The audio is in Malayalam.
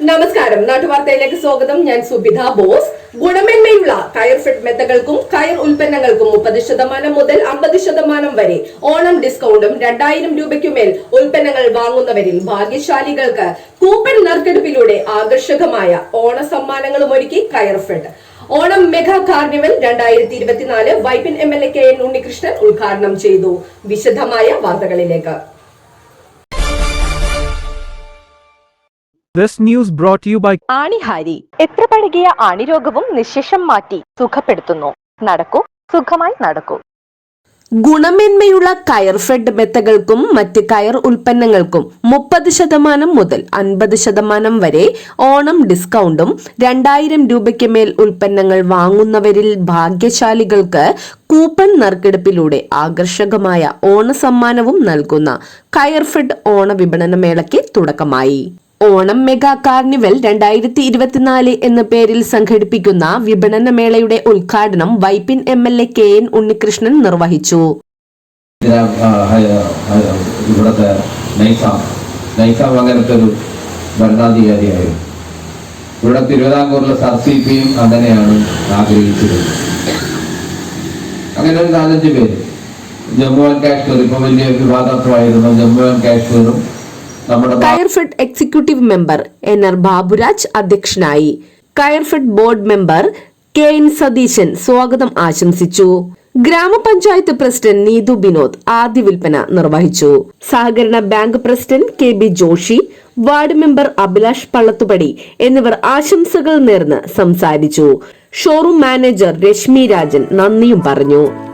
നമസ്കാരം. നാട്ടുവാർത്തയിലേക്ക് സ്വാഗതം. ഞാൻ സുബിധ ബോസ്. ഗുണമേന്മയുള്ള കയർ ഫിറ്റ് മെത്തകൾക്കും കയർ ഉൽപ്പന്നങ്ങൾക്കും മുപ്പത് ശതമാനം മുതൽ അമ്പത് ശതമാനം വരെ ഓണം ഡിസ്കൗണ്ടും രണ്ടായിരം രൂപയ്ക്കുമേൽ ഉൽപ്പന്നങ്ങൾ വാങ്ങുന്നവരിൽ ഭാഗ്യശാലികൾക്ക് കൂപ്പൺ നറുക്കെടുപ്പിലൂടെ ആകർഷകമായ ഓണ സമ്മാനങ്ങളും ഒരുക്കി കയർ ഫിറ്റ് ഓണം മെഗാ കാർണിവൽ രണ്ടായിരത്തി ഇരുപത്തിനാല് Vypin M L A K N Unnikrishnan ഉദ്ഘാടനം ചെയ്തു. വിശദമായ വാർത്തകളിലേക്ക്. This news brought to you by ആണിഹാരി. എത്ര പഴകിയ ആണിരോഗവും നിശേഷം മാറ്റി സുഖപ്പെടുത്തുന്നു. നടക്കൂ സുഖമായി നടക്കൂ. ഗുണമേന്മയുള്ള കയർ ഫെഡ് മെത്തകൾക്കും മറ്റ് കയർ ഉൽപ്പന്നങ്ങൾക്കും മുപ്പത് ശതമാനം മുതൽ അൻപത് ശതമാനം വരെ ഓണം ഡിസ്കൗണ്ടും രണ്ടായിരം രൂപയ്ക്ക് മേൽ ഉൽപ്പന്നങ്ങൾ വാങ്ങുന്നവരിൽ ഭാഗ്യശാലികൾക്ക് കൂപ്പൺ നറുക്കെടുപ്പിലൂടെ ആകർഷകമായ ഓണസമ്മാനവും നൽകുന്ന കയർ ഫെഡ് ഓണ വിപണന മേളയ്ക്ക് തുടക്കമായി. ഓണം മെഗാ കാർണിവൽ രണ്ടായിരത്തി ഇരുപത്തിനാല് എന്ന പേരിൽ സംഘടിപ്പിക്കുന്ന വിപണന മേളയുടെ ഉദ്ഘാടനം Vypin M L A K N Unnikrishnan നിർവഹിച്ചു. ഇവിടെ തിരുവിതാംകൂറിലെ സർ സി പിയും അങ്ങനെയാണ് ആഗ്രഹിച്ചിരുന്നത്. അങ്ങനെ ഒരു നാലഞ്ച് പേര്. ജമ്മു ആൻഡ് കാശ്മീർ ഇപ്പൊ വലിയ വിവാദത്വമായിരുന്നു Jammu and കാശ്മീറും Coirfed executive member N R Baburaj അധ്യക്ഷനായി. Coirfed board member K N Satheesan സ്വാഗതം ആശംസിച്ചു. ഗ്രാമപഞ്ചായത്ത് പ്രസിഡന്റ് നീതു ബിനോദ് ആദ്യ വിൽപ്പന നിർവഹിച്ചു. സഹകരണ bank president K B Joshi ward member Abhilash Pallathupadi എന്നിവർ ആശംസകൾ നേർന്ന് സംസാരിച്ചു. ഷോറൂം മാനേജർ രശ്മി രാജൻ നന്ദിയും പറഞ്ഞു.